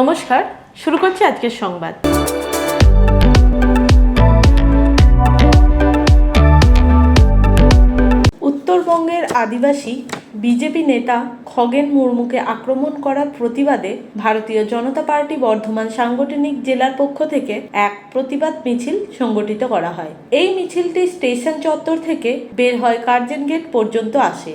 নমস্কার, শুরু করছি আজকের সংবাদ। উত্তরবঙ্গের আদিবাসী বিজেপি নেতা খগেন মুর্মুকে আক্রমণ করার প্রতিবাদে ভারতীয় জনতা পার্টি বর্ধমান সাংগঠনিক জেলার পক্ষ থেকে এক প্রতিবাদ মিছিল সংগঠিত করা হয়। এই মিছিলটি স্টেশন চত্বর থেকে বের হয় কার্জন গেট পর্যন্ত আসে।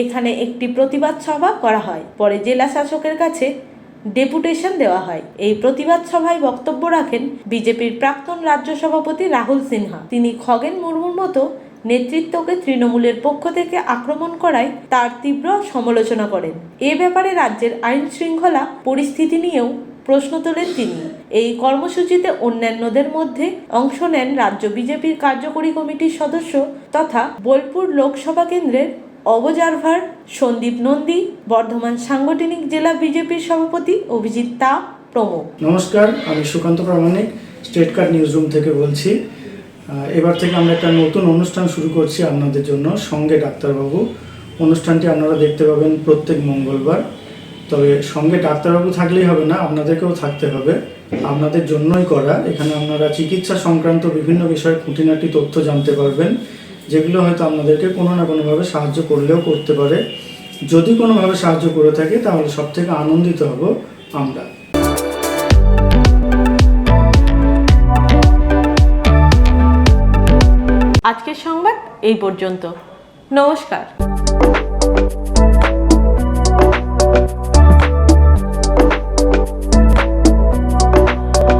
এখানে একটি প্রতিবাদ সভা করা হয়। পরে জেলা শাসকের কাছে ডেপুটেশন দেওয়া হয়। এই প্রতিবাদ সভায় বক্তব্য রাখেন বিজেপির প্রাক্তন রাজ্য সভাপতি রাহুল সিনহা। তিনি খগেন মুর্মুর মতো নেতৃত্বকে তৃণমূলের পক্ষ থেকে আক্রমণ করায় তার তীব্র সমালোচনা করেন। এ ব্যাপারে রাজ্যের আইন শৃঙ্খলা পরিস্থিতি নিয়েও প্রশ্ন তোলেন তিনি। এই কর্মসূচিতে অন্যান্যদের মধ্যে অংশ নেন রাজ্য বিজেপির কার্যকরী কমিটির সদস্য তথা বোলপুর লোকসভা কেন্দ্রের অবজারভার সন্দীপ নন্দী, বর্ধমান সাংগঠনিক জেলা বিজেপির সভাপতি অভিজিৎ তা প্রমুখ। নমস্কার, আমি Sukanta Pramanik, state card news room থেকে বলছি। এবার থেকে আমরা একটা নতুন অনুষ্ঠান শুরু করছি আপনাদের জন্য, সঙ্গে ডাক্তারবাবু। অনুষ্ঠানটি আপনারা দেখতে পাবেন প্রত্যেক মঙ্গলবার। তবে সঙ্গে ডাক্তারবাবু থাকলেই হবে না, আপনাদেরকেও থাকতে হবে। আপনাদের জন্যই করা। এখানে আপনারা চিকিৎসা সংক্রান্ত বিভিন্ন বিষয়ে খুঁটিনাটি তথ্য জানতে পারবেন, যেগুলো হয়তো আপনাদেরকে কোনো না কোনোভাবে সাহায্য করলেও করতে পারে। যদি কোনোভাবে সাহায্য করে থাকে, তাহলে সব থেকে আনন্দিত হব আমরা। আজকের সংবাদ এই পর্যন্ত। নমস্কার।